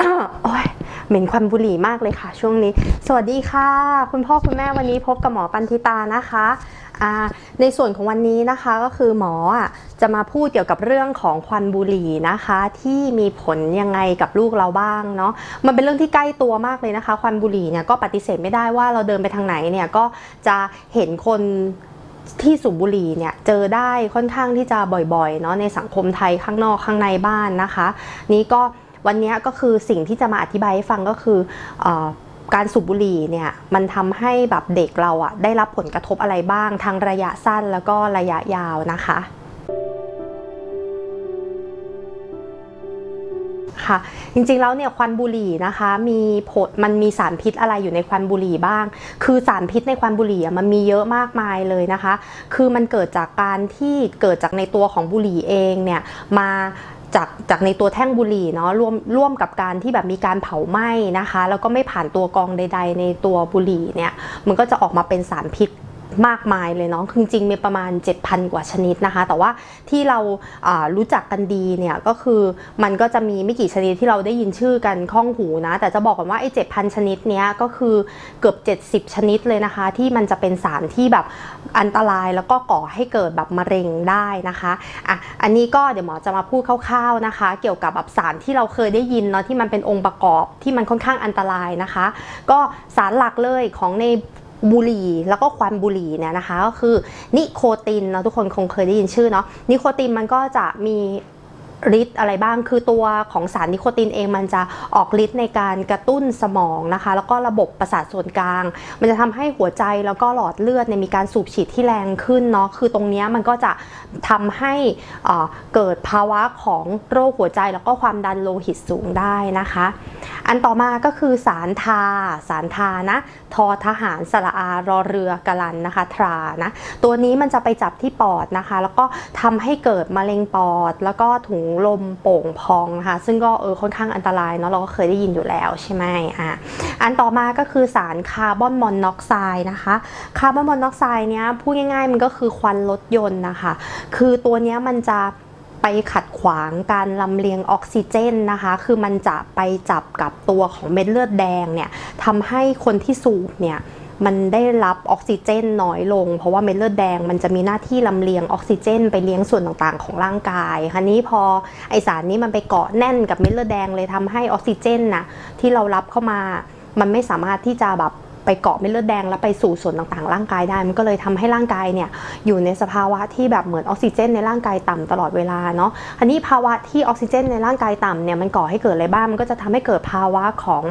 อ้าวโอ้ยเหม็นควันบุหรี่มากเลยค่ะ ช่วงนี้ สวัสดีค่ะ คุณพ่อคุณแม่วันนี้พบกับหมอปันธิตานะคะอ่าในส่วนของวันนี้นะคะก็คือหมออะจะมาพูดเกี่ยวกับเรื่องของควันบุหรี่นะคะ ที่มีผลยังไงกับลูกเราบ้างเนาะมันเป็นเรื่องที่ใกล้ตัวมากเลยนะคะ ควันบุหรี่เนี่ยก็ปฏิเสธไม่ได้ว่าเราเดินไปทางไหนเนี่ยก็จะเห็นคน ที่สูบบุหรี่เนี่ยเจอได้ค่อนข้างที่จะบ่อยๆเนาะในสังคมไทยข้างนอกข้างในบ้านนะคะ นี้ก็วันนี้ก็คือสิ่งที่จะมาอธิบายให้ฟังก็คืออการสูบบุหรี่เนี่ยมันทำให้แบบเด็กเราอะได้รับผลกระทบอะไรบ้าง ทั้งระยะสั้นแล้วก็ระยะยาวนะคะ ค่ะ จริงๆแล้วเนี่ยควันบุหรี่นะคะ มีผลมันมีสารพิษอะไรอยู่ในควันบุหรี่บ้าง คือสารพิษในควันบุหรี่อะมันมีเยอะมากมายเลยนะคะ คือมันเกิดจากการที่เกิดจากในตัวของบุหรี่เองเนี่ยมาจากจากในตัวแท่งบุหรี่เนาะร่วมร่วมกับการที่แบบมีการเผาไหม้นะคะ แล้วก็ไม่ผ่านตัวกองใด ๆ ในตัวบุหรี่เนี่ยมันก็จะออกมาเป็นสารพิษ มากมายเลยเนาะคือจริงมีประมาณ 7,000 กว่าชนิดนะคะ แต่ว่าที่เราารู้จักกันดีเนี่ยก็คือมันก็จะมีไม่กี่ชนิดที่เราได้ยินชื่อกันคล่องหูนะ แต่จะบอกก่อนว่าไอ้7,000 ชนิดเนี้ยก็คือเกือบ 70 ชนิดเลยนะคะ ที่มันจะเป็นสารที่แบบอันตรายแล้วก็ก่อให้เกิดแบบมะเร็งได้นะคะอะอันนี้ก็เดี๋ยวหมอจะมาพูดคร่าวๆนะคะ เกี่ยวกับแบบสารที่เราเคยได้ยินเนาะที่มันเป็นองค์ประกอบที่มันค่อนข้างอันตรายนะคะ ก็สารหลักเลยของใน บุหรี่แล้วก็ควันบุหรี่เนี่ยนะคะก็คือนิโคตินเนาะทุกคนคงเคยได้ยินชื่อเนาะนิโคตินมันก็จะมี ฤทธิ์อะไรบ้าง คือตัวของสารนิโคตินเองมันจะออกฤทธิ์ในการกระตุ้นสมองนะคะ แล้วก็ระบบประสาทส่วนกลาง มันจะทำให้หัวใจแล้วก็หลอดเลือดเนี่ยมีการสูบฉีดที่แรงขึ้นเนาะ คือตรงนี้มันก็จะทำให้เกิดภาวะของโรคหัวใจแล้วก็ความดันโลหิตสูงได้นะคะ อันต่อมาก็คือสารทา สารทานะ ทอทหารสระอารอเรือกลันนะคะ ทรานะ ตัวนี้มันจะไปจับที่ปอดนะคะ แล้วก็ทำให้เกิดมะเร็งปอด แล้วก็ถุงลมโป่งพองนะคะซึ่งก็เออค่อนข้างอันตรายเนาะเราก็เคยได้ยินอยู่แล้วใช่ไหมอะอันต่อมาก็คือสารคาร์บอนมอนอกไซด์นะคะคาร์บอนมอนอกไซด์เนี้ยพูดง่ายๆมันก็คือควันรถยนต์นะคะ คือตัวเนี้ยมันจะไปขัดขวางการลำเลียงออกซิเจนนะคะ คือมันจะไปจับกับตัวของเม็ดเลือดแดงเนี่ยทำให้คนที่สูบเนี่ย มันได้รับออกซิเจนน้อยลง เพราะว่าเม็ดเลือดแดงมันจะมีหน้าที่ลำเลียงออกซิเจน ไปเลี้ยงส่วนต่างๆ ของร่างกายคันนี้พอไอสารนี้มันไปเกาะแน่นกับเม็ดเลือดแดงเลยทำให้ออกซิเจนนะที่เรารับเข้ามา มันไม่สามารถที่จะแบบ ไปเกาะเม็ดเลือดแดงแล้วไปสู่ส่วนต่างๆ ร่างกายได้ มันก็เลยทำให้ร่างกายเนี่ยอยู่ในสภาวะที่แบบเหมือนออกซิเจนในร่างกายต่ำตลอดเวลาเนาะอันนี้ภาวะที่ออกซิเจนในร่างกายต่ำเนี่ยมันก่อให้เกิดอะไรบ้างมันก็จะทำให้เกิดภาวะของ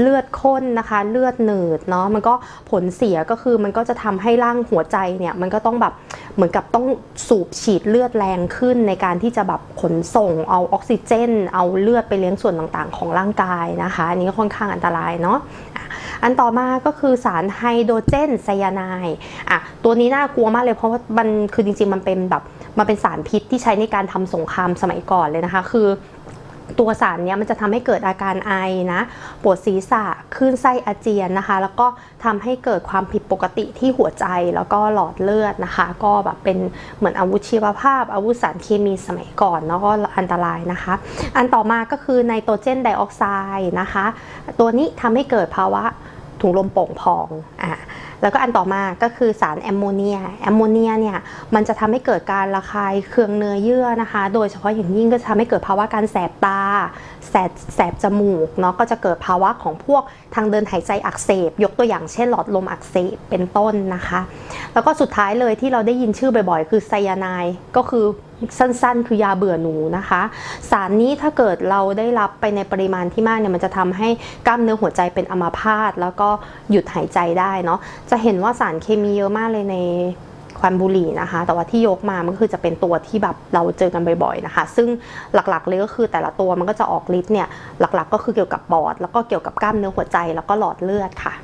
เลือดข้นนะคะ เลือดหนืดเนาะมันก็ผลเสียก็คือมันก็จะทำให้ร่างหัวใจเนี่ยมันก็ต้องแบบเหมือนกับต้องสูบฉีดเลือดแรงขึ้นในการที่จะแบบขนส่งเอาออกซิเจน เอาเลือดไปเลี้ยงส่วนต่างๆ ของร่างกายนะคะอันนี้ก็ค่อนข้างอันตรายเนาะ อันต่อมาก็คือสารไฮโดรเจนไซยาไนด์อะตัวนี้น่ากลัวมากเลยเพราะว่ามันคือจริงๆมันเป็นแบบมันเป็นสารพิษที่ใช้ในการทำสงครามสมัยก่อนเลยนะคะ คือ ตัวสารเนี้ยมันจะทำให้เกิดอาการไอนะปวดศีรษะคลื่นไส้อาเจียนนะคะ แล้วก็ทำให้เกิดความผิดปกติที่หัวใจแล้วก็หลอดเลือดนะคะ ก็แบบเป็นเหมือนอาวุธชีวภาพ อาวุธสารเคมีสมัยก่อนเนาะก็อันตรายนะคะ อันต่อมาก็คือไนโตรเจนไดออกไซด์นะคะ ตัวนี้ทำให้เกิดภาวะถุงลมโป่งพองอะ แล้วก็อันต่อมาก็คือสารแอมโมเนีย แอมโมเนียเนี่ยมันจะทำให้เกิดการระคายเคืองเนื้อเยื่อนะคะ โดยเฉพาะอย่างยิ่งก็จะทำให้เกิดภาวะการแสบตา แสบแสบจมูกเนาะก็จะเกิดภาวะของพวกทางเดินหายใจอักเสบ ยกตัวอย่างเช่นหลอดลมอักเสบเป็นต้นนะคะ แล้วก็สุดท้ายเลยที่เราได้ยินชื่อบ่อยๆ คือไซยาไนด์ก็คือสั้นๆ คือยาเบื่อหนูนะคะ สารนี้ถ้าเกิดเราได้รับไปในปริมาณที่มากเนี่ยมันจะทำให้กล้ามเนื้อหัวใจเป็นอัมพาตแล้วก็หยุดหายใจได้เนาะจะเห็นว่าสารเคมีเยอะมากเลยใน ควันบุหรี่นะคะ แต่ว่าที่ยกมามันก็คือจะเป็นตัวที่แบบเราเจอกันบ่อยๆนะคะ ซึ่งหลักๆเลยก็คือแต่ละตัวมันก็จะออกฤทธิ์เนี่ยหลักๆ ก็คือเกี่ยวกับปอด แล้วก็เกี่ยวกับกล้ามเนื้อหัวใจแล้วก็หลอดเลือดค่ะ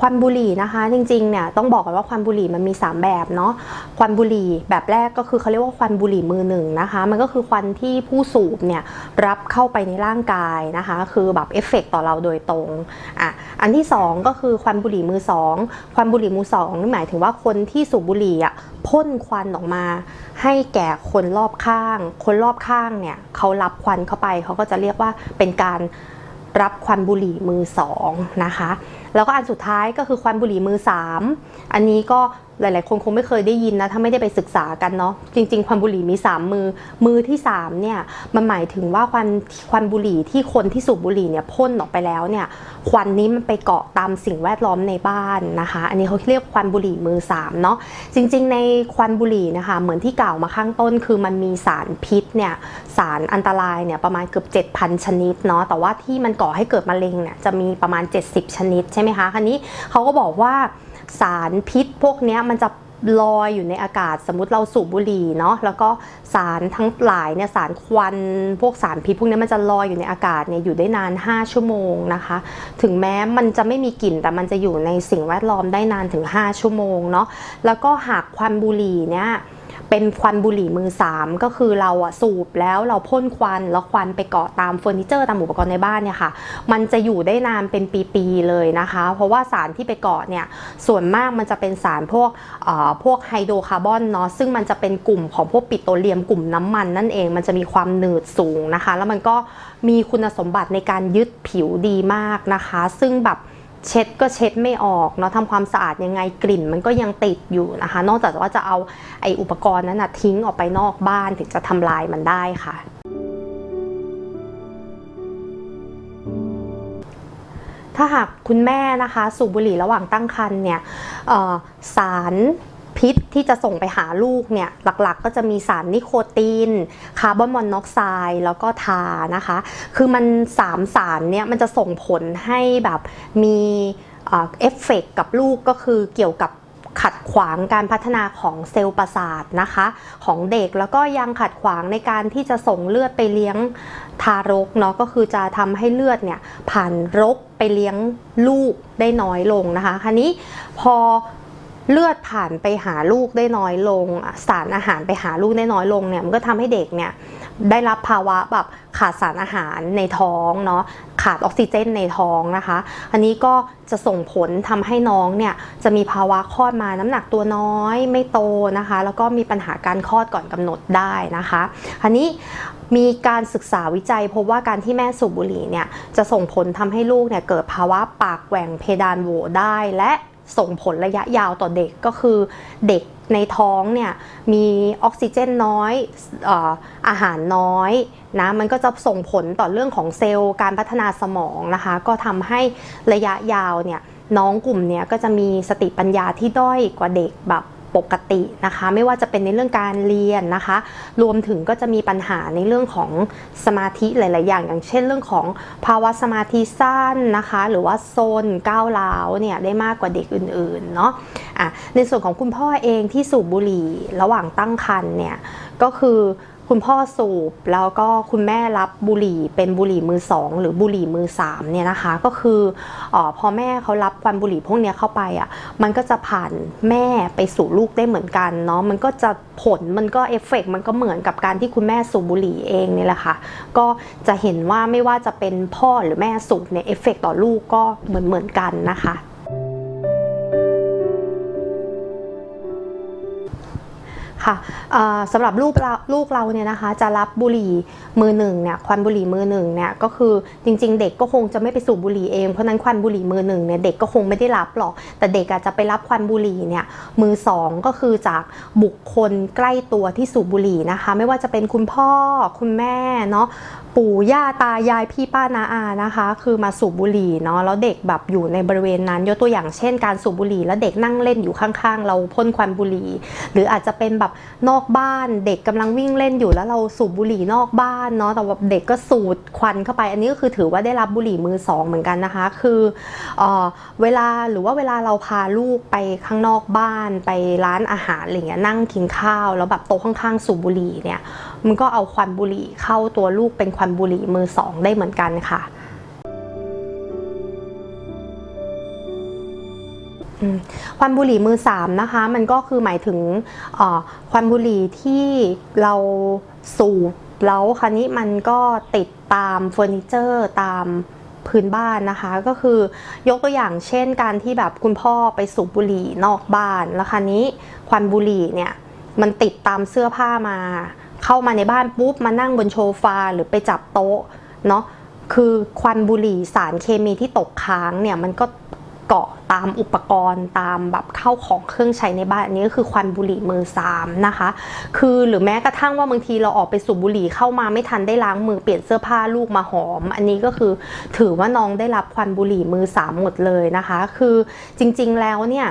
ควันบุหรี่นะคะ จริงๆเนี่ยต้องบอกกันว่าควันบุหรี่มันมี 3 แบบเนาะควันบุหรี่แบบแรกก็คือเขาเรียกว่าควันบุหรี่มือหนึ่งนะคะ มันก็คือควันที่ผู้สูบเนี่ยรับเข้าไปในร่างกายนะคะ คือแบบเอฟเฟกต์ต่อเราโดยตรงอะอันที่ 2 ก็คือควันบุหรี่มือสองควันบุหรี่มือสองนี่หมายถึงว่าคนที่สูบบุหรี่อะพ่นควันออกมา ให้แก่คนรอบข้าง คนรอบข้างเนี่ยเขารับควันเข้าไปเขาก็จะเรียกว่าเป็นการรับควันบุหรี่มือสองนะคะแล้วก็อันสุดท้ายก็คือควันบุหรี่มือ 3 อันนี้ก็หลาย ๆ คนคงไม่เคยได้ยินนะ ถ้าไม่ได้ไปศึกษากันเนาะจริง ๆ ควันบุหรี่มี 3 มือ มือที่ 3 เนี่ย มันหมายถึงว่าควันควันบุหรี่ที่คนที่สูบบุหรี่เนี่ยพ่นออกไปแล้วเนี่ย ควันนี้มันไปเกาะตามสิ่งแวดล้อมในบ้านนะคะ อันนี้เขาเรียกควันบุหรี่มือ 3 เนาะจริง ๆ ในควันบุหรี่นะคะ เหมือนที่กล่าวมาข้างต้น คือมันมีสารพิษเนี่ยสารอันตรายเนี่ยประมาณเกือบ7,000 ชนิดเนาะแต่ว่าที่มันก่อให้เกิดมะเร็งเนี่ยจะมีประมาณ 70 ชนิดใช่ไหมคะคันนี้เขาก็บอกว่าสารพิษพวกนี้มันจะลอยอยู่ในอากาศสมมติเราสูบบุหรี่เนาะแล้วก็สารทั้งหลายเนี่ยสารควันพวกสารพิษพวกนี้มันจะลอยอยู่ในอากาศเนี่ยอยู่ได้นาน 5 ชั่วโมงนะคะ ถึงแม้มันจะไม่มีกลิ่นแต่มันจะอยู่ในสิ่งแวดล้อมได้นานถึง 5 ชั่วโมงเนาะแล้วก็หากควันบุหรี่เนี่ย เป็นควันบุหรี่มือ 3 ก็คือเราอะสูบแล้วเราพ่นควันแล้วควันไปเกาะตามเฟอร์นิเจอร์ตามอุปกรณ์ในบ้านเนี่ยค่ะ มันจะอยู่ได้นานเป็นปีๆเลยนะคะ เพราะว่าสารที่ไปเกาะเนี่ยส่วนมากมันจะเป็นสารพวกเอ่อพวกไฮโดรคาร์บอนเนาะซึ่งมันจะเป็นกลุ่มของพวกปิโตรเลียมกลุ่มน้ำมันนั่นเองมันจะมีความหนืดสูงนะคะ แล้วมันก็มีคุณสมบัติในการยึดผิวดีมากนะคะ ซึ่งแบบ เช็ดก็เช็ดไม่ออกเนาะทำความสะอาดยังไงกลิ่นมันก็ยังติดอยู่นะคะ นอกจากว่าจะเอาไออุปกรณ์นั้นนะทิ้งออกไปนอกบ้านถึงจะทำลายมันได้ค่ะถ้าหากคุณแม่นะคะ สูบบุหรี่ระหว่างตั้งครรภ์เนี่ยสาร พิษที่จะส่งไปหาลูกเนี่ยหลักๆ ก็จะมีสารนิโคติน คาร์บอนมอนอกไซด์แล้วก็ทานะคะ คือมันสามสารเนี่ยมันจะส่งผลให้แบบมีเอฟเฟกต์กับลูกก็คือเกี่ยวกับขัดขวางการพัฒนาของเซลล์ประสาทนะคะ ของเด็กแล้วก็ยังขัดขวางในการที่จะส่งเลือดไปเลี้ยงทารกเนาะก็คือจะทำให้เลือดเนี่ยผ่านรกไปเลี้ยงลูกได้น้อยลงนะคะคราวนี้พอ เลือดผ่านไปหาลูกได้น้อยลง สารอาหารไปหาลูกได้น้อยลงเนี่ยมันก็ทำให้เด็กเนี่ยได้รับภาวะแบบขาดสารอาหารในท้องเนาะขาดออกซิเจนในท้องนะคะ อันนี้ก็จะส่งผลทำให้น้องเนี่ยจะมีภาวะคลอดมาน้ำหนักตัวน้อยไม่โตนะคะ แล้วก็มีปัญหาการคลอดก่อนกำหนดได้นะคะอันนี้มีการศึกษาวิจัยพบว่าการที่แม่สูบบุหรี่เนี่ยจะส่งผลทำให้ลูกเนี่ยเกิดภาวะปากแหว่งเพดานโหวได้และ ส่งผลระยะยาวต่อเด็กก็คือเด็กในท้องเนี่ยมีออกซิเจนน้อยอออาหารน้อยนะมันก็จะส่งผลต่อเรื่องของเซลล์การพัฒนาสมองนะคะ ก็ทำให้ระยะยาวเนี่ยน้องกลุ่มเนี้ยก็จะมีสติปัญญาที่ด้อยกว่าเด็กแบบ ปกตินะคะ ไม่ว่าจะเป็นในเรื่องการเรียนนะคะ รวมถึงก็จะมีปัญหาในเรื่องของสมาธิหลาย ๆ อย่าง อย่างเช่นเรื่องของภาวะสมาธิสั้นนะคะ หรือว่าโซนก้าวร้าวเนี่ยได้มากกว่าเด็กอื่น ๆ เนาะอะในส่วนของคุณพ่อเองที่สูบบุหรี่ระหว่างตั้งครรภ์เนี่ยก็คือ คุณพ่อสูบแล้วก็คุณแม่รับบุหรี่เป็นบุหรี่มือสองหรือบุหรี่มือสามเนี่ยนะคะ ก็คือออพอแม่เขารับควันบุหรี่พวกนี้เข้าไปอะมันก็จะผ่านแม่ไปสู่ลูกได้เหมือนกันเนาะมันก็จะผลมันก็เอฟเฟกต์มันก็เหมือนกับการที่คุณแม่สูบบุหรี่เองนี่แหละค่ะก็จะเห็นว่าไม่ว่าจะเป็นพ่อหรือแม่สูบเนี่ยเอฟเฟกต์ต่อลูกก็เหมือนเหมือนกันนะคะ ค่ะสำหรับลูกเราลูกเราเนี่ยนะคะ จะรับบุหรี่มือหนึ่งเนี่ยควันบุหรี่มือหนึ่งเนี่ยก็คือจริง ๆ เด็กก็คงจะไม่ไปสูบบุหรี่เองเพราะฉะนั้นควันบุหรี่มือหนึ่งเนี่ยเด็กก็คงไม่ได้รับหรอก แต่เด็กอาจจะไปรับควันบุหรี่เนี่ยมือสองก็คือจากบุคคลใกล้ตัวที่สูบบุหรี่นะคะ ไม่ว่าจะเป็นคุณพ่อคุณแม่เนาะ ปู่ย่าตายายพี่ป้านาอานะคะ คือมาสูบบุหรี่เนาะแล้วเด็กแบบอยู่ในบริเวณนั้น ยกตัวอย่างเช่นการสูบบุหรี่ แล้วเด็กนั่งเล่นอยู่ข้างๆ เราพ่นควันบุหรี่ หรืออาจจะเป็นแบบนอกบ้านเด็กกำลังวิ่งเล่นอยู่แล้วเราสูบบุหรี่นอกบ้านเนาะแต่ว่าเด็กก็สูดควันเข้าไป อันนี้ก็คือถือว่าได้รับบุหรี่มือสองเหมือนกันนะคะ คือเออเวลาหรือว่าเวลาเราพาลูกไปข้างนอกบ้านไปร้านอาหารอะไรเงี้ยนั่งกินข้าว แล้วแบบโต๊ะข้างๆ สูบบุหรี่เนี่ย มันก็เอาควันบุหรี่เข้าตัวลูกเป็นควันบุหรี่มือสองได้เหมือนกันค่ะควันบุหรี่มือสามนะคะ มันก็คือหมายถึงควันบุหรี่ที่เราสูบแล้วคราวนี้มันก็ติดตามเฟอร์นิเจอร์ตามพื้นบ้านนะคะ ก็คือยกตัวอย่างเช่นการที่แบบคุณพ่อไปสูบบุหรี่นอกบ้านแล้วคราวนี้ควันบุหรี่เนี่ยมันติดตามเสื้อผ้ามา เข้ามาในบ้านปุ๊บมานั่งบนโซฟาหรือไปจับโต๊ะเนาะคือควันบุหรี่สารเคมีที่ตกค้างเนี่ยมันก็เกาะตามอุปกรณ์ตามแบบเข้าของเครื่องใช้ในบ้านอันนี้ก็คือควันบุหรี่มือสามนะคะ คือหรือแม้กระทั่งว่าบางทีเราออกไปสูบบุหรี่เข้ามาไม่ทันได้ล้างมือเปลี่ยนเสื้อผ้าลูกมาหอม อันนี้ก็คือถือว่าน้องได้รับควันบุหรี่มือสามหมดเลยนะคะ คือจริงๆแล้วเนี่ย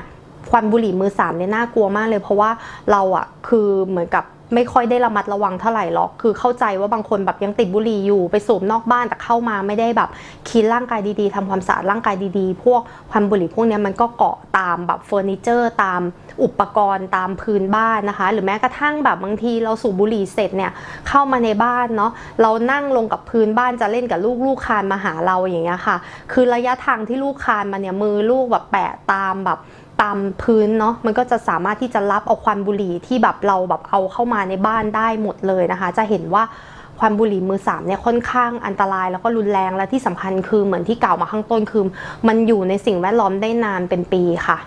ควันบุหรี่มือสามเนี่ยน่ากลัวมากเลย เพราะว่าเราอะคือเหมือนกับ ไม่ค่อยได้ระมัดระวังเท่าไหร่หรอก คือเข้าใจว่าบางคนแบบยังติดบุหรี่อยู่ไปสูบนอกบ้านแต่เข้ามาไม่ได้แบบคิดร่างกายดีๆทำความสะอาดร่างกายดีๆ พวกควันบุหรี่พวกนี้มันก็เกาะตามแบบเฟอร์นิเจอร์ตามอุปกรณ์ตามพื้นบ้านนะคะ หรือแม้กระทั่งแบบบางทีเราสูบบุหรี่เสร็จเนี่ยเข้ามาในบ้านเนาะเรานั่งลงกับพื้นบ้านจะเล่นกับลูกลูกคานมาหาเราอย่างเงี้ยค่ะ คือระยะทางที่ลูกคานมาเนี่ยมือลูกแบบแปะตามแบบ ตามพื้นเนาะมันก็จะสามารถที่จะรับเอาควันบุหรี่ที่แบบเราแบบเอาเข้ามาในบ้านได้หมดเลยนะคะ จะเห็นว่าควันบุหรี่มือสามเนี่ยค่อนข้างอันตรายแล้วก็รุนแรงและที่สำคัญคือเหมือนที่กล่าวมาข้างต้นคือ มันอยู่ในสิ่งแวดล้อมได้นานเป็นปีค่ะ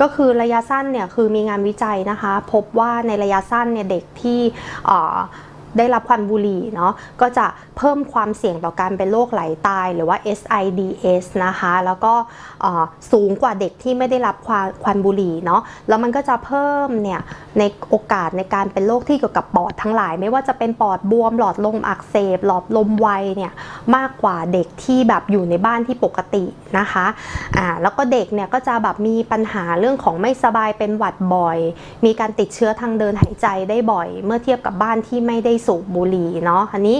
ก็คือระยะสั้นเนี่ยคือมีงานวิจัยนะคะ พบว่าในระยะสั้นเนี่ยเด็กที่อ่อ ได้รับควันบุหรี่เนาะก็จะเพิ่มความเสี่ยงต่อการเป็นโรคไหลตายหรือว่า SIDS นะคะแล้วก็สูงกว่าเด็กที่ไม่ได้รับควันควันบุหรี่เนาะแล้วมันก็จะเพิ่มเนี่ยในโอกาสในการเป็นโรคที่เกี่ยวกับปอดทั้งหลาย ไม่ว่าจะเป็นปอดบวมหลอดลมอักเสบ หลอดลมไวเนี่ยมากกว่าเด็กที่แบบอยู่ในบ้านที่ปกตินะคะอ่าแล้วก็เด็กเนี่ยก็จะแบบมีปัญหาเรื่องของไม่สบายเป็นหวัดบ่อย มีการติดเชื้อทางเดินหายใจได้บ่อย เมื่อเทียบกับบ้านที่ไม่ได้สูบบุหรี่เนาะอันนี้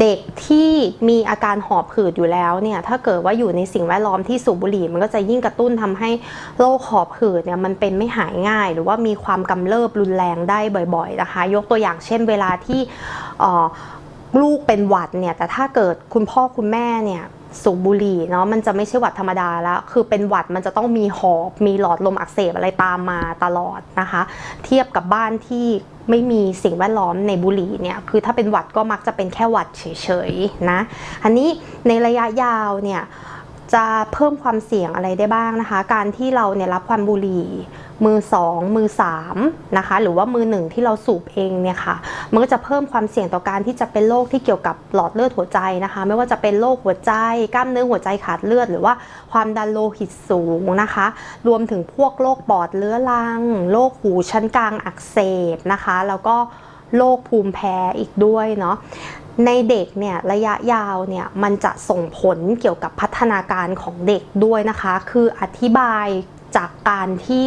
เด็กที่มีอาการหอบหืดอยู่แล้วเนี่ยถ้าเกิดว่าอยู่ในสิ่งแวดล้อมที่สูบบุหรี่ มันก็จะยิ่งกระตุ้นทำให้โรคหอบหืดเนี่ยมันเป็นไม่หายง่าย หรือว่ามีความกำเริบรุนแรงได้บ่อยๆนะคะ ยกตัวอย่างเช่นเวลาที่ลูกเป็นหวัดเนี่ยแต่ถ้าเกิดคุณพ่อคุณแม่เนี่ย สูบบุหรี่เนาะมันจะไม่ใช่หวัดธรรมดาแล้ว คือเป็นหวัดมันจะต้องมีหอบมีหลอดลมอักเสบอะไรตามมาตลอดนะคะ เทียบกับบ้านที่ไม่มีสิ่งแวดล้อมในบุหรี่เนี่ยคือถ้าเป็นหวัดก็มักจะเป็นแค่หวัดเฉยๆนะอันนี้ในระยะยาวเนี่ยจะเพิ่มความเสี่ยงอะไรได้บ้างนะคะ การที่เราเนี่ยรับควันบุหรี่ มือ 2 มือ3นะคะหรือว่ามือ 1 ที่เราสูบเองเนี่ยค่ะมันก็จะเพิ่มความเสี่ยงต่อการที่จะเป็นโรคที่เกี่ยวกับหลอดเลือดหัวใจนะคะ ไม่ว่าจะเป็นโรคหัวใจ กล้ามเนื้อหัวใจขาดเลือด หรือว่าความดันโลหิตสูงนะคะ รวมถึงพวกโรคปอดเรื้อรังโรคหูชั้นกลางอักเสบนะคะ แล้วก็โรคภูมิแพ้อีกด้วยเนาะในเด็กเนี่ยระยะยาวเนี่ยมันจะส่งผลเกี่ยวกับพัฒนาการของเด็กด้วยนะคะ คืออธิบายจากการที่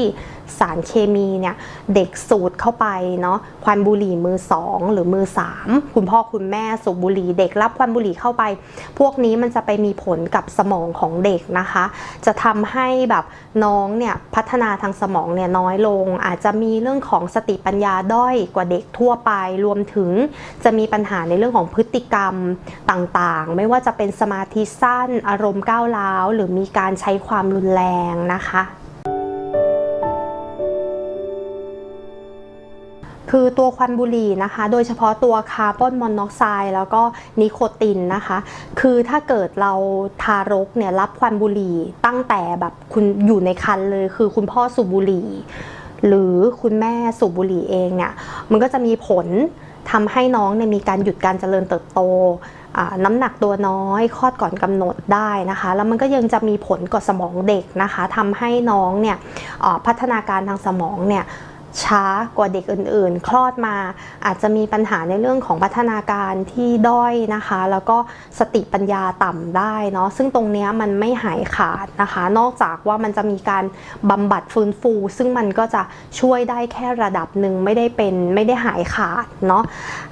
สารเคมีเนี่ยเด็กสูดเข้าไปเนาะควันบุหรี่มือ 2 หรือมือ 3 คุณพ่อคุณแม่สูบบุหรี่เด็กรับควันบุหรี่เข้าไป พวกนี้มันจะไปมีผลกับสมองของเด็กนะคะ จะทำให้แบบน้องเนี่ยพัฒนาทางสมองเนี่ยน้อยลง อาจจะมีเรื่องของสติปัญญาด้อยกว่าเด็กทั่วไปรวมถึงจะมีปัญหาในเรื่องของพฤติกรรมต่างๆ ไม่ว่าจะเป็นสมาธิสั้นอารมณ์ก้าวร้าว หรือมีการใช้ความรุนแรงนะคะ คือตัวควันบุหรี่นะคะ โดยเฉพาะตัวคาร์บอนมอนอกไซด์แล้วก็นิโคตินนะคะ คือถ้าเกิดเราทารกเนี่ยรับควันบุหรี่ตั้งแต่แบบคุณอยู่ในครรภ์เลย คือคุณพ่อสูบบุหรี่ หรือคุณแม่สูบบุหรี่เองเนี่ยมันก็จะมีผลทำให้น้องเนี่ยมีการหยุดการเจริญเติบโต น้ำหนักตัวน้อยคลอดก่อนกำหนดได้นะคะ แล้วมันก็ยังจะมีผลกับสมองเด็กนะคะทำให้น้องเนี่ยพัฒนาการทางสมองเนี่ย ช้ากว่าเด็กอื่นๆ คลอดมาอาจจะมีปัญหาในเรื่องของพัฒนาการที่ด้อยนะคะ แล้วก็สติปัญญาต่ำได้เนาะซึ่งตรงนี้มันไม่หายขาดนะคะ นอกจากว่ามันจะมีการบำบัดฟื้นฟู ซึ่งมันก็จะช่วยได้แค่ระดับหนึ่งไม่ได้เป็นไม่ได้หายขาดเนาะ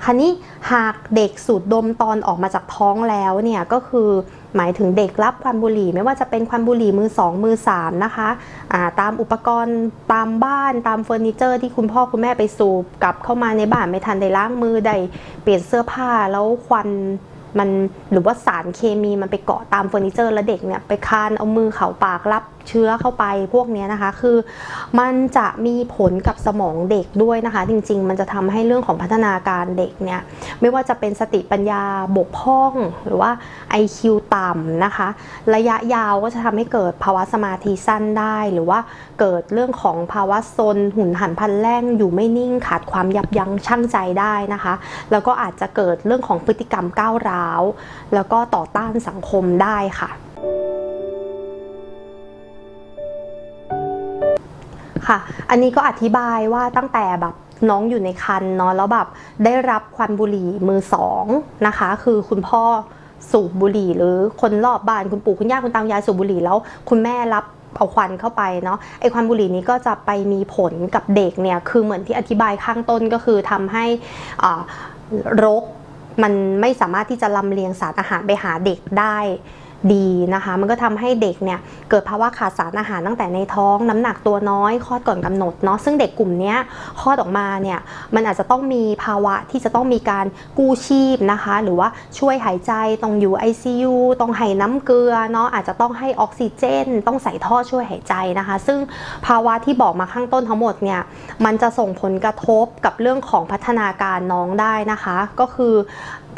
คราวนี้หากเด็กสูดดมตอนออกมาจากท้องแล้วเนี่ยก็คือ หมายถึงเด็กรับควันบุหรี่ไม่ว่าจะเป็นควันบุหรี่มือ 2 มือ 3 นะคะะตามอุปกรณ์ตามบ้านตามเฟอร์นิเจอร์ที่คุณพ่อคุณแม่ไปสูบกลับเข้ามาในบ้านไม่ทันได้ล้างมือได้เปลี่ยนเสื้อผ้าแล้วควันมันหรือว่าสารเคมีมันไปเกาะตามเฟอร์นิเจอร์แล้วเด็กเนี่ยไปคานเอามือเข่าปากรับ เชื้อเข้าไปพวกนี้นะคะ คือมันจะมีผลกับสมองเด็กด้วยนะคะ จริง ๆ มันจะทำให้เรื่องของพัฒนาการเด็กเนี่ยไม่ว่าจะเป็นสติปัญญาบกพร่อง หรือว่า IQ ต่ำนะคะ ระยะยาวก็จะทำให้เกิดภาวะสมาธิสั้นได้ หรือว่าเกิดเรื่องของภาวะซนหุ่นหันพันแล่งอยู่ไม่นิ่งขาดความยับยั้งชั่งใจได้นะคะ แล้วก็อาจจะเกิดเรื่องของพฤติกรรมก้าวร้าว แล้วก็ต่อต้านสังคมได้ค่ะ ค่ะ อันนี้ก็อธิบายว่าตั้งแต่แบบน้องอยู่ในครรภ์เนาะแล้วแบบได้รับควันบุหรี่มือสองนะคะ คือคุณพ่อสูบบุหรี่หรือคนรอบบ้านคุณปู่คุณย่าคุณตายายสูบบุหรี่แล้ว คุณแม่รับเอาควันเข้าไปเนาะไอควันบุหรี่นี้ก็จะไปมีผลกับเด็กเนี่ยคือเหมือนที่อธิบายข้างต้นก็คือทำให้รกมันไม่สามารถที่จะลำเลียงสารอาหารไปหาเด็กได้ ดีนะคะ มันก็ทำให้เด็กเนี่ยเกิดภาวะขาดสารอาหารตั้งแต่ในท้อง น้ำหนักตัวน้อยคลอดก่อนกำหนดเนาะซึ่งเด็กกลุ่มนี้คลอดออกมาเนี่ยมันอาจจะต้องมีภาวะที่จะต้องมีการกู้ชีพนะคะ หรือว่าช่วยหายใจต้องอยู่ ICU ต้องให้น้ำเกลือเนาะอาจจะต้องให้ออกซิเจน ต้องใส่ท่อช่วยหายใจนะคะ ซึ่งภาวะที่บอกมาข้างต้นทั้งหมดเนี่ยมันจะส่งผลกระทบกับเรื่องของพัฒนาการน้องได้นะคะ ก็คือ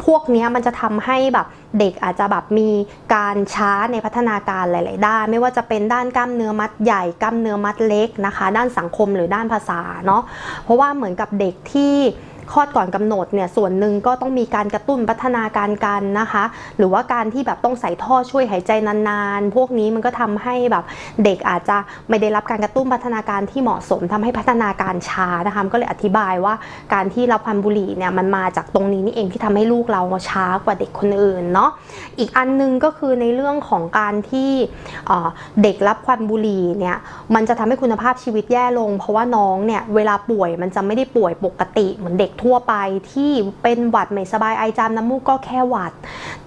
พวกนี้มันจะทำให้แบบเด็กอาจจะแบบมีการช้าในพัฒนาการหลาย ๆ ด้าน ไม่ว่าจะเป็นด้านกล้ามเนื้อมัดใหญ่กล้ามเนื้อมัดเล็กนะคะ ด้านสังคมหรือด้านภาษาเนาะเพราะว่าเหมือนกับเด็กที่ คลอดก่อนกำหนดเนี่ยส่วนหนึ่งก็ต้องมีการกระตุ้นพัฒนาการกันนะคะ หรือว่าการที่แบบต้องใส่ท่อช่วยหายใจนานๆ พวกนี้มันก็ทำให้แบบเด็กอาจจะไม่ได้รับการกระตุ้นพัฒนาการที่เหมาะสมทำให้พัฒนาการช้านะคะก็เลยอธิบายว่าการที่รับควันบุหรี่เนี่ยมันมาจากตรงนี้นี่เองที่ทำให้ลูกเราช้ากว่าเด็กคนอื่นเนาะอีกอันนึงก็คือในเรื่องของการที่เด็กรับควันบุหรี่เนี่ยมันจะทำให้คุณภาพชีวิตแย่ลง เพราะว่าน้องเนี่ยเวลาป่วยมันจะไม่ได้ป่วยปกติเหมือนเด็กทั่วไปที่เป็นหวัดไม่สบายไอจามน้ำมูกก็แค่หวัด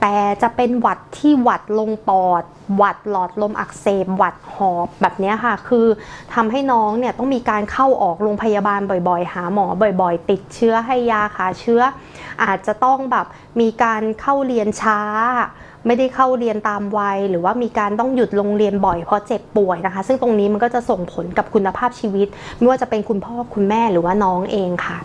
แต่จะเป็นหวัดที่หวัดลงปอด หวัดหลอดลมอักเสบหวัดหอบแบบนี้ค่ะ คือทำให้น้องเนี่ยต้องมีการเข้าออกโรงพยาบาลบ่อยๆ หาหมอบ่อยๆ ติดเชื้อให้ยาขาเชื้อ อาจจะต้องแบบมีการเข้าเรียนช้าไม่ได้เข้าเรียนตามวัย หรือว่ามีการต้องหยุดโรงเรียนบ่อยเพราะเจ็บป่วยนะคะ ซึ่งตรงนี้มันก็จะส่งผลกับคุณภาพชีวิต ไม่ว่าจะเป็นคุณพ่อคุณแม่หรือว่าน้องเองค่ะ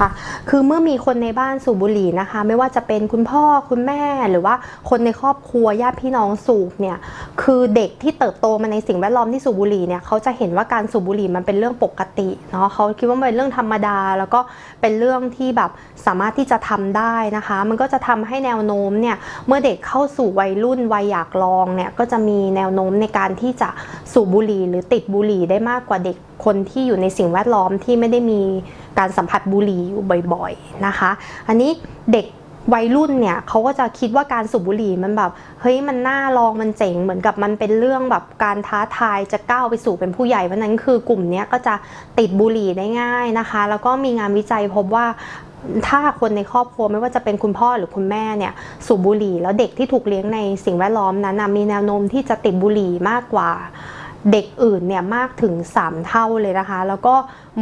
ค่ะ คือเมื่อมีคนในบ้านสูบบุหรี่นะคะ ไม่ว่าจะเป็นคุณพ่อคุณแม่หรือว่าคนในครอบครัวญาติพี่น้องสูบเนี่ย คือเด็กที่เติบโตมาในสิ่งแวดล้อมที่สูบบุหรี่เนี่ยเขาจะเห็นว่าการสูบบุหรี่มันเป็นเรื่องปกติเนาะเขาคิดว่ามันเป็นเรื่องธรรมดา แล้วก็เป็นเรื่องที่แบบสามารถที่จะทำได้นะคะ มันก็จะทำให้แนวโน้มเนี่ยเมื่อเด็กเข้าสู่วัยรุ่นวัยอยากลองเนี่ยก็จะมีแนวโน้มในการที่จะสูบบุหรี่หรือติดบุหรี่ได้มากกว่าเด็กคนที่อยู่ในสิ่งแวดล้อมที่ไม่ได้มี การสัมผัสบุหรี่อยู่บ่อยๆนะคะ อันนี้เด็กวัยรุ่นเนี่ยเขาก็จะคิดว่าการสูบบุหรี่มันแบบเฮ้ยมันน่าลองมันเจ๋งเหมือนกับมันเป็นเรื่องแบบการท้าทายจะก้าวไปสู่เป็นผู้ใหญ่เพราะนั้นคือกลุ่มนี้ก็จะติดบุหรี่ได้ง่ายนะคะ แล้วก็มีงานวิจัยพบว่าถ้าคนในครอบครัวไม่ว่าจะเป็นคุณพ่อหรือคุณแม่เนี่ยสูบบุหรี่ แล้วเด็กที่ถูกเลี้ยงในสิ่งแวดล้อมนั้นมีแนวโน้มที่จะติดบุหรี่มากกว่า เด็กอื่นเนี่ยมากถึง 3 เท่าเลยนะคะ แล้วก็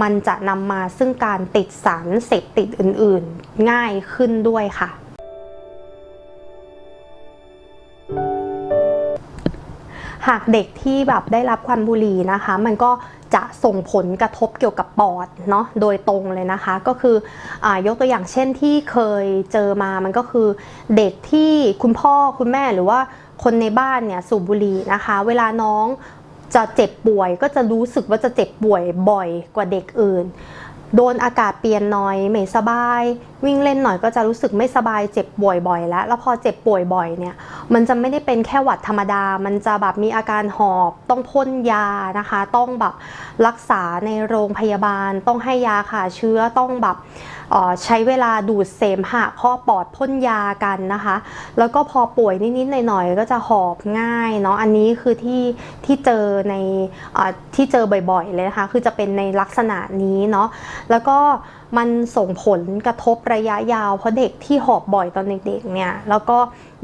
มันจะนำมาซึ่งการติดสารเสพติดอื่นๆ ง่ายขึ้นด้วยค่ะ หากเด็กที่แบบได้รับควันบุหรี่นะคะ มันก็จะส่งผลกระทบเกี่ยวกับปอดเนาะโดยตรงเลยนะคะ ก็คืออยกตัวอย่างเช่นที่เคยเจอมามันก็คือ เด็กที่คุณพ่อคุณแม่หรือว่าคนในบ้านเนี่ยสูบบุหรี่นะคะ เวลาน้อง จะเจ็บป่วยก็จะรู้สึกว่าจะเจ็บป่วยบ่อยกว่าเด็กอื่น โดนอากาศเปลี่ยนหน่อยไม่สบาย วิ่งเล่นหน่อยก็จะรู้สึกไม่สบายเจ็บป่วยบ่อยแล้ว แล้วพอเจ็บป่วยบ่อยเนี่ย มันจะไม่ได้เป็นแค่หวัดธรรมดา มันจะแบบมีอาการหอบต้องพ่นยานะคะ ต้องแบบรักษาในโรงพยาบาล ต้องให้ยาฆ่าเชื้อต้องแบบ ใช้เวลาดูดเสมหะข้อปอดพ่นยากันนะคะ แล้วก็พอป่วยนิดๆหน่อยๆก็จะหอบง่ายเนาะอันนี้คือที่ที่เจอในอที่เจอบ่อยๆเลยนะคะคือจะเป็นในลักษณะนี้เนาะแล้วก็ มันส่งผลกระทบระยะยาว เพราะเด็กที่หอบบ่อยตอนเด็กๆเนี่ยแล้วก็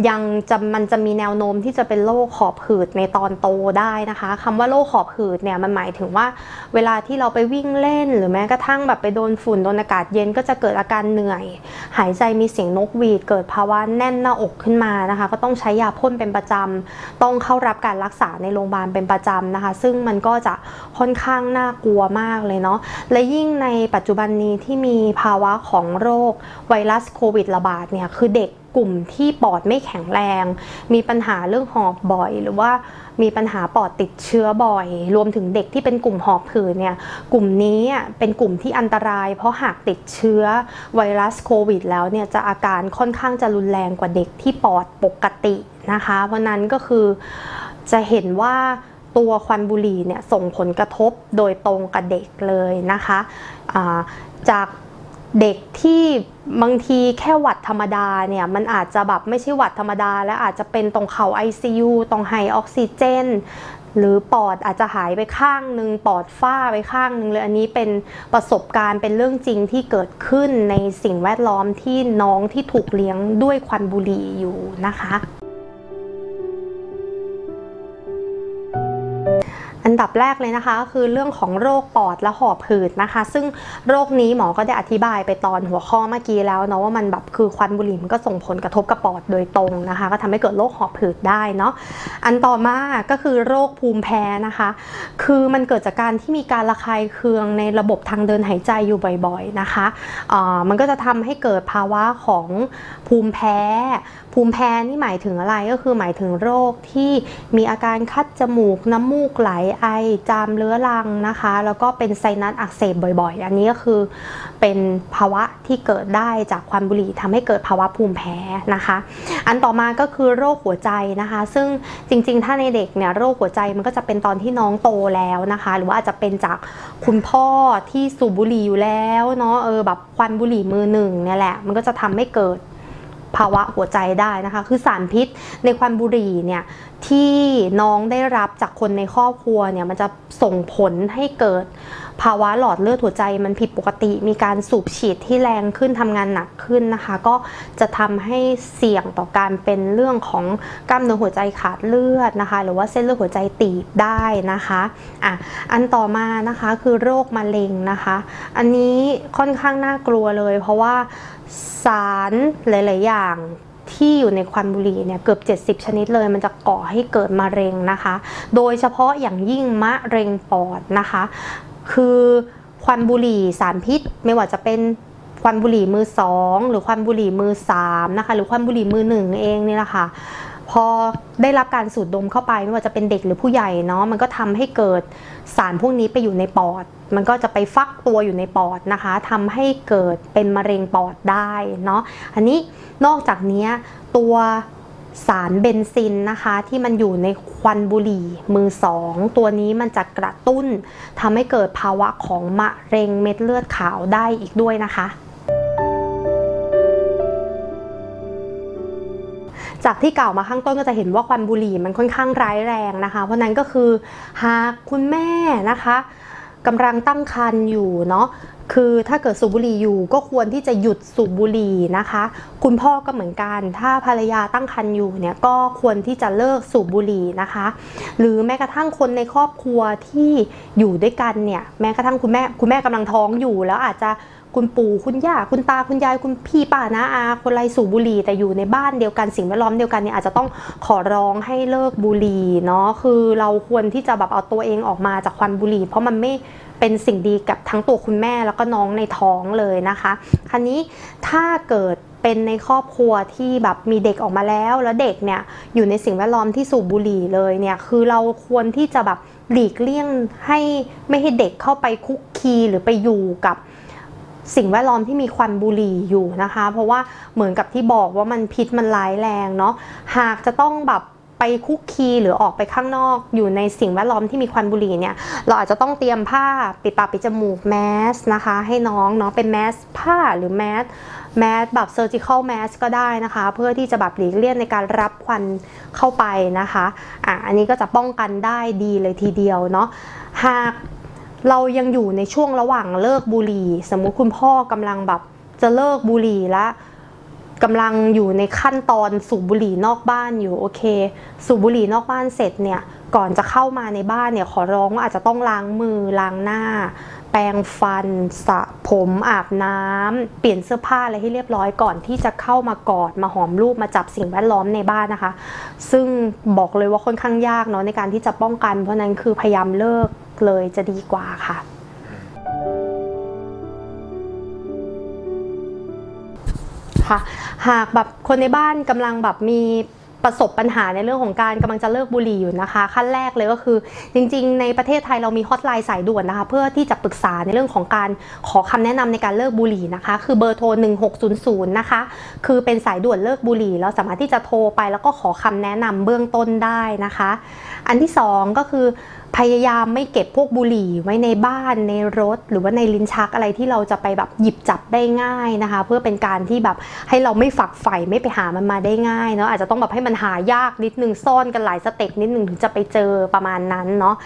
ยังจะมันจะมีแนวโน้มที่จะเป็นโรคหอบหืดในตอนโตได้นะคะคำว่าโรคหอบหืดเนี่ยมันหมายถึงว่า เวลาที่เราไปวิ่งเล่น หรือแม้กระทั่งแบบไปโดนฝุ่นโดนอากาศเย็นก็จะเกิดอาการเหนื่อย หายใจมีเสียงนกหวีด เกิดภาวะแน่นหน้าอกขึ้นมานะคะ ก็ต้องใช้ยาพ่นเป็นประจำต้องเข้ารับการรักษาในโรงพยาบาลเป็นประจำนะคะ ซึ่งมันก็จะค่อนข้างน่ากลัวมากเลยเนาะและยิ่งในปัจจุบันนี้ที่มีภาวะของโรคไวรัสโควิดระบาดเนี่ยคือเด็กกลุ่มที่ปอดไม่แข็งแรง มีปัญหาเรื่องหอบบ่อย หรือว่ามีปัญหาปอดติดเชื้อบ่อย รวมถึงเด็กที่เป็นกลุ่มหอบหืดเนี่ยกลุ่มนี้เป็นกลุ่มที่อันตราย เพราะหากติดเชื้อไวรัสโควิด แล้วเนี่ยจะอาการค่อนข้างจะรุนแรงกว่าเด็กที่ปอดปกตินะคะ เพราะนั้นก็คือจะเห็นว่าตัวควันบุหรี่เนี่ยส่งผลกระทบโดยตรงกับเด็กเลยนะคะ จากเด็กที่บางทีแค่หวัดธรรมดาเนี่ยมันอาจจะแบบไม่ใช่หวัดธรรมดา และอาจจะเป็นตรงเข่า ICU ตรงไฮออกซิเจน หรือปอดอาจจะหายไปข้างหนึ่งปอดฝ้าไปข้างหนึ่งเลยอันนี้เป็นประสบการณ์เป็นเรื่องจริงที่เกิดขึ้นในสิ่งแวดล้อมที่น้องที่ถูกเลี้ยงด้วยควันบุหรี่อยู่นะคะ อันดับแรกเลยนะคะก็คือเรื่องของโรคปอดและหอบหืดนะคะ ซึ่งโรคนี้หมอก็ได้อธิบายไปตอนหัวข้อเมื่อกี้แล้วเนาะว่ามันแบบคือควันบุหรี่มันก็ส่งผลกระทบกับปอดโดยตรงนะคะ ก็ทำให้เกิดโรคหอบหืดได้เนาะอันต่อมาก็คือโรคภูมิแพ้นะคะ คือมันเกิดจากการที่มีการระคายเคืองในระบบทางเดินหายใจอยู่บ่อยๆนะคะมันก็จะทำให้เกิดภาวะของภูมิแพ้ ภูมิแพ้นี่หมายถึงอะไรก็คือหมายถึงโรคที่มีอาการคัดจมูกน้ำมูกไหลไอจามเรื้อรังนะคะ แล้วก็เป็นไซนัสอักเสบบ่อยๆ อันนี้ก็คือเป็นภาวะที่เกิดได้จากควันบุหรี่ทำให้เกิดภาวะภูมิแพ้นะคะ อันต่อมาก็คือโรคหัวใจนะคะ ซึ่งจริงๆ ถ้าในเด็กเนี่ยโรคหัวใจมันก็จะเป็นตอนที่น้องโตแล้วนะคะ หรือว่าอาจจะเป็นจากคุณพ่อที่สูบบุหรี่อยู่แล้วเนาะเออแบบควันบุหรี่มือหนึ่งเนี่ยแหละมันก็จะทำให้เกิด ภาวะหัวใจได้นะคะ คือสารพิษในควันบุหรี่เนี่ย ที่น้องได้รับจากคนในครอบครัวเนี่ยมันจะส่งผลให้เกิดภาวะหลอดเลือดหัวใจมันผิดปกติ มีการสูบฉีดที่แรงขึ้นทำงานหนักขึ้นนะคะ ก็จะทำให้เสี่ยงต่อการเป็นเรื่องของกล้ามเนื้อหัวใจขาดเลือดนะคะ หรือว่าเส้นเลือดหัวใจตีบได้นะคะอะอันต่อมานะคะคือโรคมะเร็งนะคะ อันนี้ค่อนข้างน่ากลัวเลย เพราะว่าสารหลาย ๆ อย่าง ที่อยู่ในควันบุหรี่เนี่ยเกือบ 70 ชนิดเลย มันจะก่อให้เกิดมะเร็งนะคะ โดยเฉพาะอย่างยิ่งมะเร็งปอดนะคะ คือควันบุหรี่สารพิษไม่ว่าจะเป็นควันบุหรี่มือสองหรือควันบุหรี่มือสามนะคะ หรือควันบุหรี่มือหนึ่งเองเนี่ยแหละค่ะพอได้รับการสูดดมเข้าไปไม่ว่าจะเป็นเด็กหรือผู้ใหญ่เนาะมันก็ทำให้เกิดสารพวกนี้ไปอยู่ในปอด มันก็จะไปฟักตัวอยู่ในปอดนะคะทำให้เกิดเป็นมะเร็งปอดได้เนาะอันนี้นอกจากนี้ตัวสารเบนซินนะคะที่มันอยู่ในควันบุหรี่มือสองตัวนี้มันจะกระตุ้นทำให้เกิดภาวะของมะเร็งเม็ดเลือดขาวได้อีกด้วยนะคะ จากที่กล่าวมาข้างต้นก็จะเห็นว่าควันบุหรี่มันค่อนข้างร้ายแรงนะคะ เพราะนั้นก็คือหากคุณแม่นะคะ กำลังตั้งครรภ์อยู่เนาะคือถ้าเกิดสูบบุหรี่อยู่ก็ควรที่จะหยุดสูบบุหรี่นะคะ คุณพ่อก็เหมือนกัน ถ้าภรรยาตั้งครรภ์อยู่เนี่ยก็ควรที่จะเลิกสูบบุหรี่นะคะ หรือแม้กระทั่งคนในครอบครัวที่อยู่ด้วยกันเนี่ยแม้กระทั่งคุณแม่คุณแม่กำลังท้องอยู่แล้วอาจจะ คุณปู่คุณย่าคุณตาคุณยายคุณพี่ป้านาอาคนไรสูบบุหรี่แต่อยู่ในบ้านเดียวกันสิ่งแวดล้อมเดียวกันเนี่ยอาจจะต้องขอร้องให้เลิกบุหรี่เนาะคือเราควรที่จะแบบเอาตัวเองออกมาจากควันบุหรี่ เพราะมันไม่เป็นสิ่งดีกับทั้งตัวคุณแม่แล้วก็น้องในท้องเลยนะคะคราวนี้ถ้าเกิดเป็นในครอบครัวที่แบบมีเด็กออกมาแล้ว แล้วเด็กเนี่ยอยู่ในสิ่งแวดล้อมที่สูบบุหรี่เลยเนี่ยคือเราควรที่จะแบบหลีกเลี่ยงให้ไม่ให้เด็กเข้าไปคุกคีหรือไปอยู่กับ สิ่งแวดล้อมที่มีควันบุหรี่อยู่นะคะ เพราะว่าเหมือนกับที่บอกว่ามันพิษมันร้ายแรงเนาะหากจะต้องแบบไปคุกคีหรือออกไปข้างนอกอยู่ในสิ่งแวดล้อมที่มีควันบุหรี่เนี่ยเราอาจจะต้องเตรียมผ้าปิดปากปิดจมูกแมสนะคะ ให้น้องเนาะเป็นแมสผ้าหรือแมสแมสแบบเซอร์จิค l ลแมสก็ได้นะคะ เพื่อที่จะแบบหลีกเลี่ยงในการรับควันเข้าไปนะคะอะอันนี้ก็จะป้องกันได้ดีเลยทีเดียวเนาะหาก เรายังอยู่ในช่วงระหว่างเลิกบุหรี่ สมมุติคุณพ่อกำลังแบบจะเลิกบุหรี่แล้วกำลังอยู่ในขั้นตอนสูบบุหรี่นอกบ้านอยู่โอเค สูบบุหรี่นอกบ้านเสร็จเนี่ยก่อนจะเข้ามาในบ้านเนี่ยขอร้องว่าอาจจะต้องล้างมือล้างหน้า แปรงฟันสระผมอาบน้ำเปลี่ยนเสื้อผ้าอะไรให้เรียบร้อยก่อนที่จะเข้ามากอดมาหอมรูปมาจับสิ่งแวดล้อมในบ้านนะคะ ซึ่งบอกเลยว่าค่อนข้างยากเนาะในการที่จะป้องกันเพราะนั้นคือพยายามเลิก เลยจะดีกว่าค่ะ ค่ะ หากแบบคนในบ้านกำลังแบบมีประสบปัญหาในเรื่องของการกำลังจะเลิกบุหรี่อยู่นะคะ ขั้นแรกเลยก็คือ จริง ๆ ในประเทศไทยเรามีฮอตไลน์สายด่วนนะคะ เพื่อที่จะปรึกษาในเรื่องของการขอคำแนะนำในการเลิกบุหรี่นะคะ คือเบอร์โทร 1600 นะคะ คือเป็นสายด่วนเลิกบุหรี่ เราสามารถที่จะโทรไปแล้วก็ขอคำแนะนำเบื้องต้นได้นะคะ อันที่สองก็คือ พยายามไม่เก็บพวกบุหรี่ไว้ในบ้านในรถ หรือว่าในลิ้นชักอะไรที่เราจะไปแบบหยิบจับได้ง่ายนะคะ เพื่อเป็นการที่แบบให้เราไม่ฝักใฝ่ไม่ไปหามันมาได้ง่ายเนาะอาจจะต้องแบบให้มันหายากนิดนึงซ่อนกันหลายสเต็ปนิดนึงถึงจะไปเจอประมาณนั้นเนาะ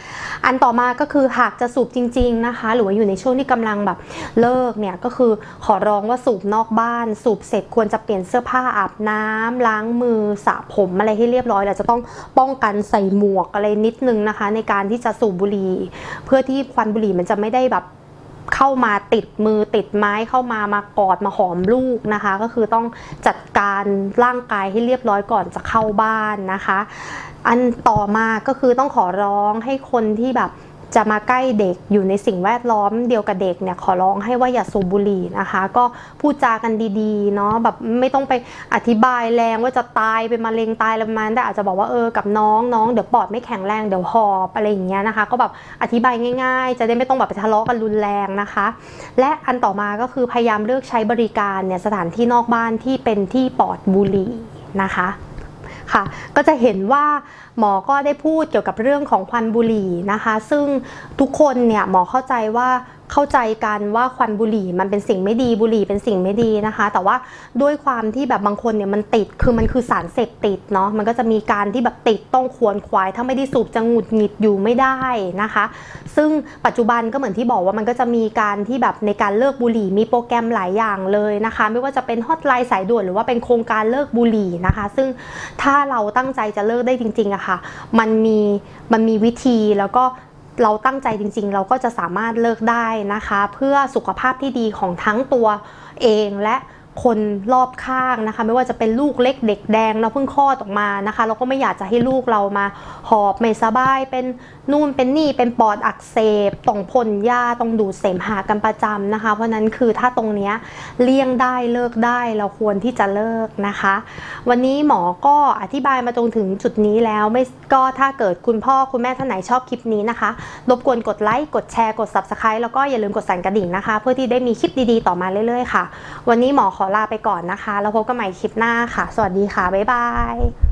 อันต่อมาก็คือหากจะสูบจริง ๆนะคะ หรือว่าอยู่ในช่วงที่กำลังแบบเลิกเนี่ยก็คือขอร้องว่าสูบนอกบ้าน สูบเสร็จควรจะเปลี่ยนเสื้อผ้าอาบน้ำล้างมือสระผมอะไรให้เรียบร้อยแล้วจะต้องป้องกันใส่หมวกอะไรนิดนึงนะคะ ในการที่จะสูบบุหรี่เพื่อที่ควันบุหรี่มันจะไม่ได้แบบเข้ามาติดมือติดไม้เข้ามามากอดมาหอมลูกนะคะ ก็คือต้องจัดการร่างกายให้เรียบร้อยก่อนจะเข้าบ้านนะคะ อันต่อมาก็คือต้องขอร้องให้คนที่แบบ จะมาใกล้เด็กอยู่ในสิ่งแวดล้อมเดียวกับเด็กเนี่ยขอร้องให้ว่าอย่าสูบบุหรี่นะคะ ก็พูดจากันดีๆเนาะแบบไม่ต้องไปอธิบายแรงว่าจะตายเป็นมะเร็งตายอะไรประมาณนั้นแต่อาจจะบอกว่าเออกับน้องน้องเดี๋ยวปอดไม่แข็งแรงเดี๋ยวหอบอะไรอย่างเงี้ยนะคะ ก็แบบอธิบายง่าย ๆ จะได้ไม่ต้องแบบไปทะเลาะกันรุนแรงนะคะ และอันต่อมาก็คือพยายามเลือกใช้บริการเนี่ยสถานที่นอกบ้านที่เป็นที่ปลอดบุหรี่นะคะ ค่ะ ก็จะเห็นว่าหมอก็ได้พูดเกี่ยวกับเรื่องของควันบุหรี่นะคะ ซึ่งทุกคนเนี่ยหมอเข้าใจว่า เข้าใจกันว่าควันบุหรี่มันเป็นสิ่งไม่ดีบุหรี่เป็นสิ่งไม่ดีนะคะ แต่ว่าด้วยความที่แบบบางคนเนี่ยมันติดคือมันคือสารเสพติดเนาะมันก็จะมีการที่แบบติดต้องควรควาย ถ้าไม่ได้สูบจะหงุดหงิดอยู่ไม่ได้นะคะ ซึ่งปัจจุบันก็เหมือนที่บอกว่ามันก็จะมีการที่แบบในการเลิกบุหรี่มีโปรแกรมหลายอย่างเลยนะคะ ไม่ว่าจะเป็นฮอตไลน์สายด่วนหรือว่าเป็นโครงการเลิกบุหรี่นะคะ ซึ่งถ้าเราตั้งใจจะเลิกได้จริงๆอะค่ะมันมีมันมีวิธีแล้วก็ เราตั้งใจจริงๆ เราก็จะสามารถเลิกได้นะคะ เพื่อสุขภาพที่ดีของทั้งตัวเองและคนรอบข้างนะคะ ไม่ว่าจะเป็นลูกเล็กเด็กแดงเราเพิ่งคลอดออกมานะคะ เราก็ไม่อยากจะให้ลูกเรามาหอบไม่สบายเป็น นู่นเป็นนี่เป็นปอดอักเสบต้องพ่นยาต้องดูดเสมหะกันประจำนะคะ เพราะฉะนั้นคือถ้าตรงเนี้ยเลี่ยงได้เลิกได้เราควรที่จะเลิกนะคะ วันนี้หมอก็อธิบายมาตรงถึงจุดนี้แล้วไม่ก็ถ้าเกิดคุณพ่อคุณแม่ท่านไหนชอบคลิปนี้นะคะ รบกวนกดไลค์กดแชร์กด subscribe แล้วก็อย่าลืมกดสั่นกระดิ่งนะคะ เพื่อที่ได้มีคลิปดีๆต่อมาเรื่อยๆค่ะ วันนี้หมอขอลาไปก่อนนะคะ แล้วพบกันใหม่คลิปหน้าค่ะ สวัสดีค่ะบ๊ายบาย